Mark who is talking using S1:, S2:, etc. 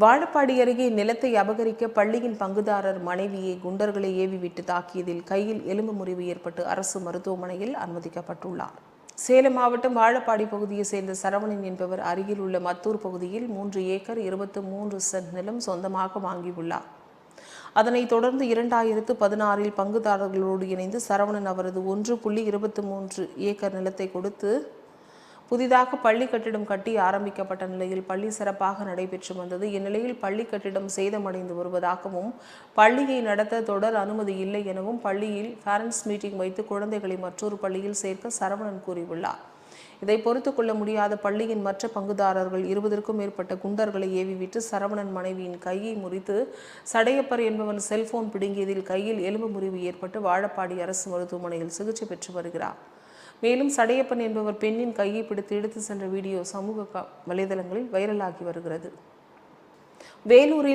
S1: வாழப்பாடி அருகே நிலத்தை அபகரிக்க பள்ளியின் பங்குதாரர் மனைவியை குண்டர்களை ஏவிவிட்டு தாக்கியதில் கையில் எலும்பு முறிவு ஏற்பட்டு அரசு மருத்துவமனையில் அனுமதிக்கப்பட்டுள்ளார். சேலம் மாவட்டம் வாழப்பாடி பகுதியை சேர்ந்த சரவணன் என்பவர் அருகில் உள்ள மத்தூர் பகுதியில் மூன்று ஏக்கர் இருபத்து மூன்று சென்ட் நிலம் சொந்தமாக வாங்கியுள்ளார். அதனைத் தொடர்ந்து இரண்டாயிரத்து பதினாறில் பங்குதாரர்களோடு இணைந்து சரவணன் அவரது ஒன்று புள்ளி இருபத்தி மூன்று ஏக்கர் நிலத்தை கொடுத்து புதிதாக பள்ளி கட்டிடம் கட்டி ஆரம்பிக்கப்பட்ட நிலையில் பள்ளி சிறப்பாக நடைபெற்று வந்தது. இந்நிலையில் பள்ளி கட்டிடம் சேதமடைந்து வருவதாகவும் பள்ளியை நடத்த தொடர் அனுமதி இல்லை எனவும் பள்ளியில் பேரண்ட்ஸ் மீட்டிங் வைத்து குழந்தைகளை மற்றொரு பள்ளியில் சேர்க்க சரவணன் கூறியுள்ளார். இதை பொறுத்து கொள்ள முடியாத பள்ளியின் மற்ற பங்குதாரர்கள் இருபதற்கும் மேற்பட்ட குண்டர்களை ஏவிவிட்டு சரவணன் மனைவியின் கையை முறித்து சடையப்பர் என்பவன் செல்போன் பிடுங்கியதில் கையில் எலும்பு முறிவு ஏற்பட்டு வாழப்பாடி அரசு மருத்துவமனையில் சிகிச்சை பெற்று வருகிறார். மேலும் சடையப்பன் என்பவர் பெண்ணின் கையை பிடித்து எடுத்து சென்ற வீடியோ சமூக வலைதளங்களில் வைரலாகி வருகிறது. வேலூரில்